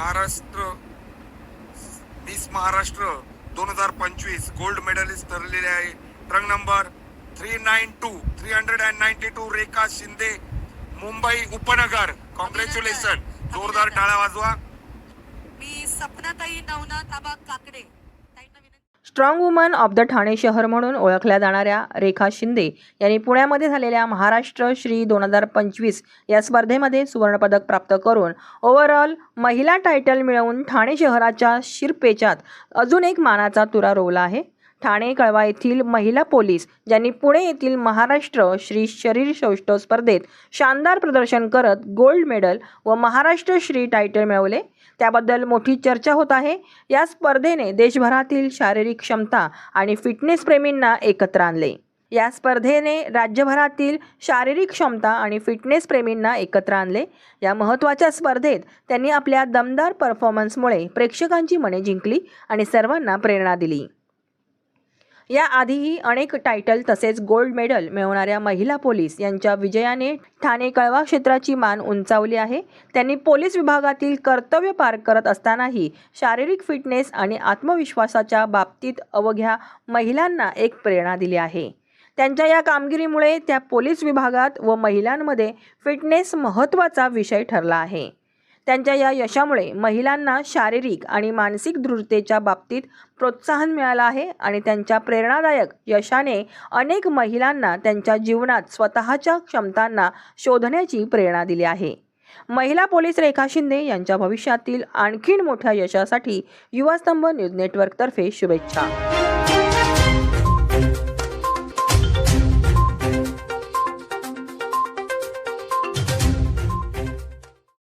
Maharashtra miss Maharashtra दोन हजार पंचवीस गोल्ड मेडलिस्ट ठरलेले आहे. Trunk number three nine two three hundred and ninety two Rekha Shinde Mumbai उपनगर. कॉंग्रॅच्युलेशन जोरदार टाळा वाजवा. मी सपनाताई Navnath Aba Kakade. Strong woman of the Thane शहर म्हणून ओळखल्या जाणाऱ्या रेखा शिंदे यांनी पुण्यामध्ये झालेल्या महाराष्ट्र श्री दोन हजार पंचवीस या स्पर्धेमध्ये सुवर्णपदक प्राप्त करून ओव्हरऑल महिला टायटल मिळवून ठाणे शहराच्या शिरपेचात अजून एक मानाचा तुरा रोवला आहे. ठाणे कळवा येथील महिला पोलीस ज्यांनी पुणे येथील महाराष्ट्र श्री शरीर सौष्ठव स्पर्धेत शानदार प्रदर्शन करत गोल्ड मेडल व महाराष्ट्र श्री टायटल मिळवले. त्याबद्दल मोठी चर्चा होत आहे. या स्पर्धेने देशभरातील शारीरिक क्षमता आणि फिटनेस प्रेमींना एकत्र आणले. या स्पर्धेने राज्यभरातील शारीरिक क्षमता आणि फिटनेस प्रेमींना एकत्र आणले. या महत्त्वाच्या स्पर्धेत त्यांनी आपल्या दमदार परफॉर्मन्समुळे प्रेक्षकांची मने जिंकली आणि सर्वांना प्रेरणा दिली. याआधीही अनेक टायटल तसेच गोल्ड मेडल मिळवणाऱ्या महिला पोलीस यांच्या विजयाने ठाणे कळवा क्षेत्राची मान उंचावली आहे. त्यांनी पोलीस विभागातील कर्तव्य पार करत असतानाही शारीरिक फिटनेस आणि आत्मविश्वासाच्या बाबतीत अवघ्या महिलांना एक प्रेरणा दिली आहे. त्यांच्या या कामगिरीमुळे त्या पोलीस विभागात व महिलांमध्ये फिटनेस महत्त्वाचा विषय ठरला आहे. त्यांच्या या यशामुळे महिलांना शारीरिक आणि मानसिक दृढतेच्या बाबतीत प्रोत्साहन मिळालं आहे आणि त्यांच्या प्रेरणादायक यशाने अनेक महिलांना त्यांच्या जीवनात स्वतःच्या क्षमतांना शोधण्याची प्रेरणा दिली आहे. महिला पोलीस रेखा शिंदे यांच्या भविष्यातील आणखीन मोठ्या यशासाठी युवास्तंभ न्यूज नेटवर्कतर्फे शुभेच्छा.